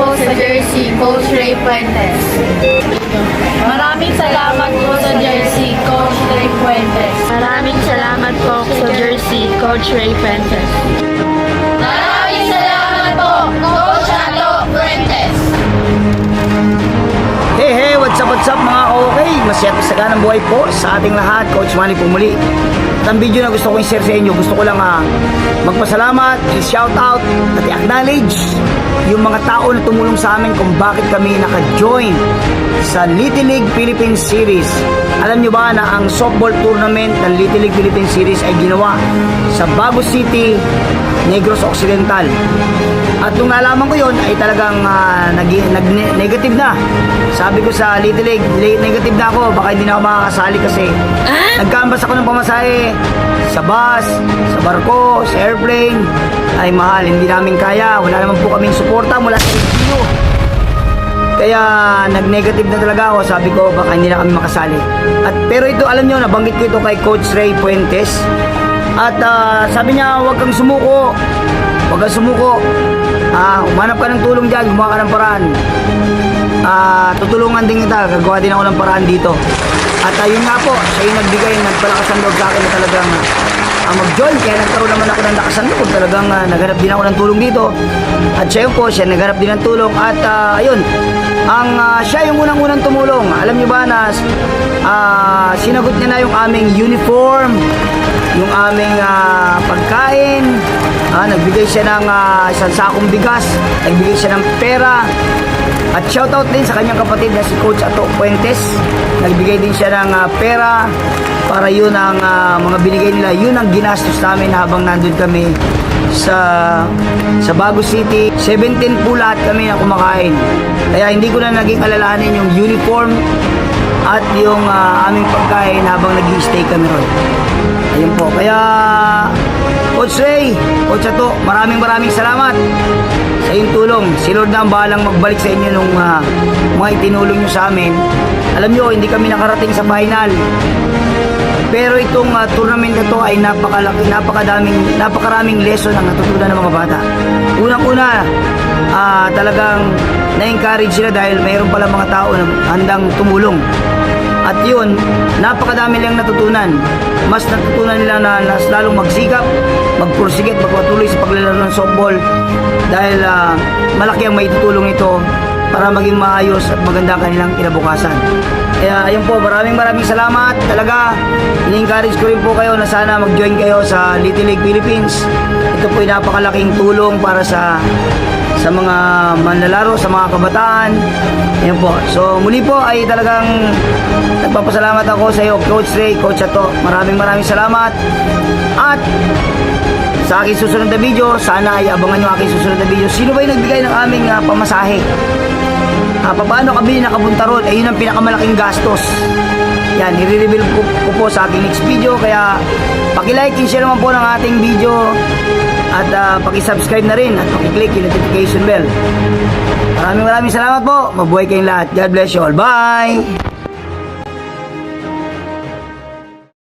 po sa jersey, Coach Ray Fuentes. Maraming salamat po sa jersey, Coach Ray Fuentes. Maraming salamat po sa jersey, Coach Ray Fuentes. Maraming salamat po, Coach Ato Fuentes. Hey, hey, what's up, what's up mga okay? Masaya sa ganang buhay po sa ating lahat. Coach Manny po muli. At video na gusto kong i-share sa inyo, gusto ko lang ah, magpasalamat, i-shout out, at i-acknowledge yung mga tao na tumulong sa amin kung bakit kami naka-join sa Little League Philippines Series. Alam nyo ba na ang softball tournament ng Little League Philippines Series ay ginawa sa Bago City, Negros Occidental. At nung nalaman ko yon ay talagang ah, nag, nag, negative na. Sabi ko sa Little League, le- negative na ako, baka hindi na ako makakasali kasi nagkambas ako ng pamasahe sa bus, sa barko, sa airplane. Ay mahal, hindi namin kaya. Wala naman po kaming suporta mula sa LGU. Kaya nag-negative na talaga ako. Sabi ko, baka hindi na kami makasali. At, pero ito, alam nyo, nabanggit ko ito kay Coach Ray Fuentes. At ah, sabi niya, huwag kang sumuko. Huwag kang sumuko. Ah, umanap ka ng tulong dyan, gumawa ka ng paraan. Ah, tutulungan din kita, gagawa din ako ng paraan dito. At ayun nga po, siya yung nagbigay, nagpalakas ang loob sa akin na talagang ah, mag-join. Kaya nagkaroon naman ako ng lakas ng loob. Talagang ah, naghanap din ako ng tulong dito. At siya yun po, siya naghanap din ng tulong. At ah, ayun, ang ah, siya yung unang-unang tumulong. Alam niyo ba na ah, sinagot niya na yung aming uniform, yung aming ah, pagkain, ah, nagbigay siya ng ah, isang sakong bigas, nagbigay siya ng pera, at shoutout din sa kanyang kapatid na si Coach Ato Fuentes. Nagbigay din siya ng ah, pera para yun ang ah, mga binigay nila. Yun ang ginastos namin habang nandun kami sa sa Bago City. 17 po lahat kami na kumakain. Kaya hindi ko na naging alalahanin yung uniform at yung ah, aming pagkain habang nag stay kami ron. Po. Kaya, Coach Ray, Coach Ato, maraming maraming salamat sa iyong tulong. Si Lord na ang bahalang magbalik sa inyo nung ah, mga itinulong nyo sa amin. Alam nyo, hindi kami nakarating sa final. Pero itong ah, tournament na to ay napakalaki, napakadaming, napakaraming lesson ang natutunan ng mga bata. Unang-una, ah, talagang na-encourage sila dahil mayroon pala mga tao na handang tumulong. At yun, napakadami nilang natutunan. Mas natutunan nila na mas lalong magsikap, magpursigit, magpatuloy sa paglalaro ng softball dahil ah, malaki ang maitutulong ito para maging maayos at maganda ang kanilang kinabukasan. Kaya ayun po, maraming maraming salamat. Talaga, ini-encourage ko rin po kayo na sana mag-join kayo sa Little League Philippines. Ito po ay napakalaking tulong para sa sa mga manlalaro, sa mga kabataan. Ayan po. So muli po ay talagang nagpapasalamat ako sa iyo, Coach Ray, Coach Ato. Maraming maraming salamat. At sa aking susunod na video, sana ay abangan nyo aking susunod na video. Sino ba yung nagbigay ng aming ah, pamasahe? Ah, paano kami nakapunta ron? Eh, yun ang pinakamalaking gastos. Yan, i-reveal ko, ko po sa aking next video. Kaya, pakilike and share naman po ng ating video. At ah, paki-subscribe na rin at paki-click yung notification bell. Maraming maraming salamat po. Mabuhay kayong lahat. God bless you all. Bye!